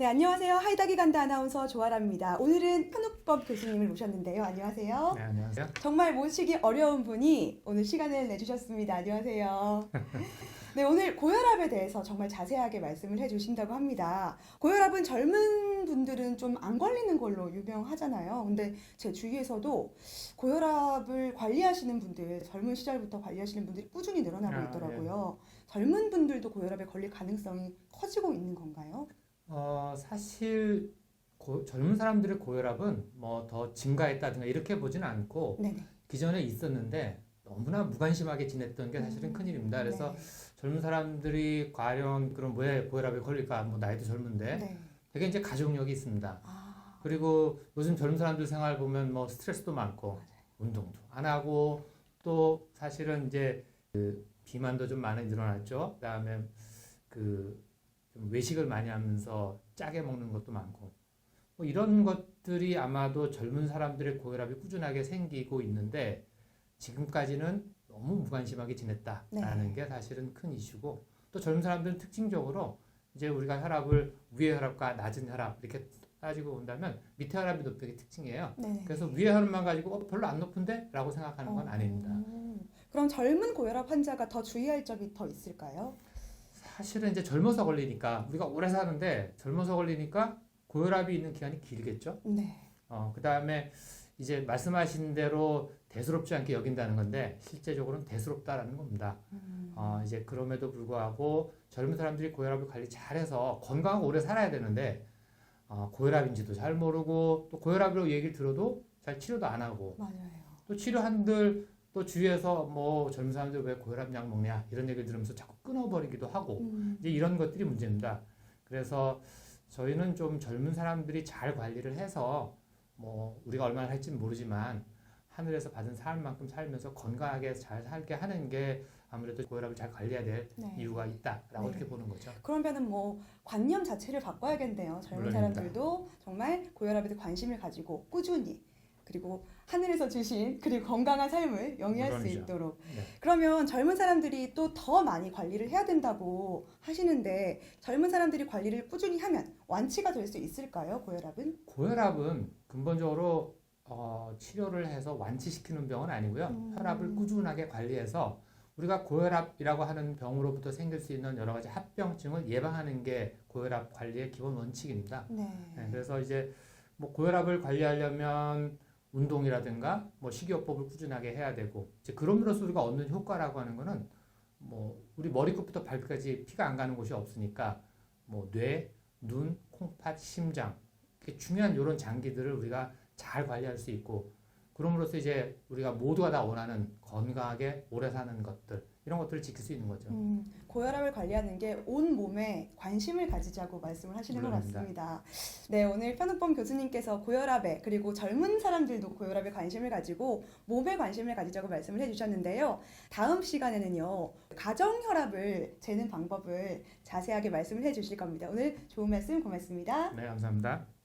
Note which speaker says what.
Speaker 1: 네, 안녕하세요. 하이다기 간다 아나운서 조아라입니다. 오늘은 현욱법 교수님을 모셨는데요. 안녕하세요.
Speaker 2: 네, 안녕하세요.
Speaker 1: 정말 모시기 어려운 분이 오늘 시간을 내주셨습니다. 안녕하세요. 네, 오늘 고혈압에 대해서 정말 자세하게 말씀을 해주신다고 합니다. 고혈압은 젊은 분들은 좀 안 걸리는 걸로 유명하잖아요. 근데 제 주위에서도 고혈압을 관리하시는 분들, 젊은 시절부터 관리하시는 분들이 꾸준히 늘어나고
Speaker 2: 아,
Speaker 1: 있더라고요. 젊은 분들도 고혈압에 걸릴 가능성이 커지고 있는 건가요?
Speaker 2: 어, 사실 고- 젊은 사람들의 고혈압은 뭐 더 증가했다든가 이렇게 보지는 않고
Speaker 1: 네네.
Speaker 2: 기존에 있었는데 너무나 무관심하게 지냈던 게 사실은
Speaker 1: 음,
Speaker 2: 큰일입니다. 그래서
Speaker 1: 네.
Speaker 2: 젊은 사람들이 과연 그런 왜 고혈압에 걸릴까? 뭐 나이도 젊은데
Speaker 1: 네.
Speaker 2: 되게 이제 가족력이 있습니다.
Speaker 1: 아,
Speaker 2: 그리고 요즘 젊은 사람들 생활 보면 뭐 스트레스도 많고 운동도 안 하고 또 사실은 이제 그 비만도 좀 많이 늘어났죠. 그다음에 그좀 외식을 많이 하면서 짜게 먹는 것도 많고 뭐 이런 것들이 아마도 젊은 사람들의 고혈압이 꾸준하게 생기고 있는데 지금까지는 너무 무관심하게 지냈다라는
Speaker 1: 네.
Speaker 2: 게 사실은 큰 이슈고 또 젊은 사람들은 특징적으로 이제 우리가 혈압을 위의 혈압과 낮은 혈압 이렇게 따지고 본다면 밑에 혈압이 높은 게 특징이에요.
Speaker 1: 네.
Speaker 2: 그래서 위의 혈압만 가지고 어, 별로 안 높은데? 라고 생각하는 건
Speaker 1: 어,
Speaker 2: 아닙니다.
Speaker 1: 그럼 젊은 고혈압 환자가 더 주의할 점이 더 있을까요?
Speaker 2: 사실은 이제 젊어서 걸리니까 우리가 오래 사는데 젊어서 걸리니까 고혈압이 있는 기간이 길겠죠.
Speaker 1: 네.
Speaker 2: 어, 그 다음에 이제 말씀하신 대로 대수롭지 않게 여긴다는 건데 실제적으로는 대수롭다라는 겁니다.
Speaker 1: 음,
Speaker 2: 어, 이제 그럼에도 불구하고 젊은 사람들이 고혈압을 관리 잘해서 건강하고 오래 살아야 되는데 어, 고혈압인지도 잘 모르고 또 고혈압이라고 얘기를 들어도 잘 치료도 안 하고
Speaker 1: 맞아요.
Speaker 2: 또 치료한들 또 주위에서 뭐 젊은 사람들 왜 고혈압 약 먹냐 이런 얘기를 들으면서 자꾸 끊어버리기도 하고
Speaker 1: 음,
Speaker 2: 이제 이런 것들이 문제입니다. 그래서 저희는 좀 젊은 사람들이 잘 관리를 해서 뭐 우리가 얼마나 할지는 모르지만 하늘에서 받은 삶만큼 살면서 건강하게 잘 살게 하는 게 아무래도 고혈압을 잘 관리해야 될
Speaker 1: 네.
Speaker 2: 이유가 있다라고
Speaker 1: 네.
Speaker 2: 이렇게 보는 거죠.
Speaker 1: 그러면은 뭐 관념 자체를 바꿔야겠네요. 젊은
Speaker 2: 물론입니다.
Speaker 1: 사람들도 정말 고혈압에 대해 관심을 가지고 꾸준히 그리고 하늘에서 주신 그리고 건강한 삶을 영위할 수
Speaker 2: 물론이죠.
Speaker 1: 있도록.
Speaker 2: 네.
Speaker 1: 그러면 젊은 사람들이 또 더 많이 관리를 해야 된다고 하시는데 젊은 사람들이 관리를 꾸준히 하면 완치가 될 수 있을까요? 고혈압은?
Speaker 2: 고혈압은 근본적으로 어, 치료를 해서 완치시키는 병은 아니고요.
Speaker 1: 음.
Speaker 2: 혈압을 꾸준하게 관리해서 우리가 고혈압이라고 하는 병으로부터 생길 수 있는 여러 가지 합병증을 예방하는 게 고혈압 관리의 기본 원칙입니다.
Speaker 1: 네.
Speaker 2: 네, 그래서 이제 뭐 고혈압을 관리하려면 운동이라든가 뭐 식이요법을 꾸준하게 해야 되고 이제 그럼으로써 우리가 얻는 효과라고 하는 거는 뭐 우리 머리끝부터 발끝까지 피가 안 가는 곳이 없으니까 뭐 뇌, 눈, 콩팥, 심장 중요한 이런 장기들을 우리가 잘 관리할 수 있고 그럼으로써 이제 우리가 모두가 다 원하는 건강하게 오래 사는 것들 이런 것들을 지킬 수 있는 거죠.
Speaker 1: 음, 고혈압을 관리하는 게 온 몸에 관심을 가지자고 말씀을 하시는 것
Speaker 2: 물론입니다.
Speaker 1: 같습니다. 네, 오늘 편욱범 교수님께서 고혈압에 그리고 젊은 사람들도 고혈압에 관심을 가지고 몸에 관심을 가지자고 말씀을 해주셨는데요. 다음 시간에는요 가정 혈압을 재는 방법을 자세하게 말씀을 해주실 겁니다. 오늘 좋은 말씀 고맙습니다.
Speaker 2: 네, 감사합니다.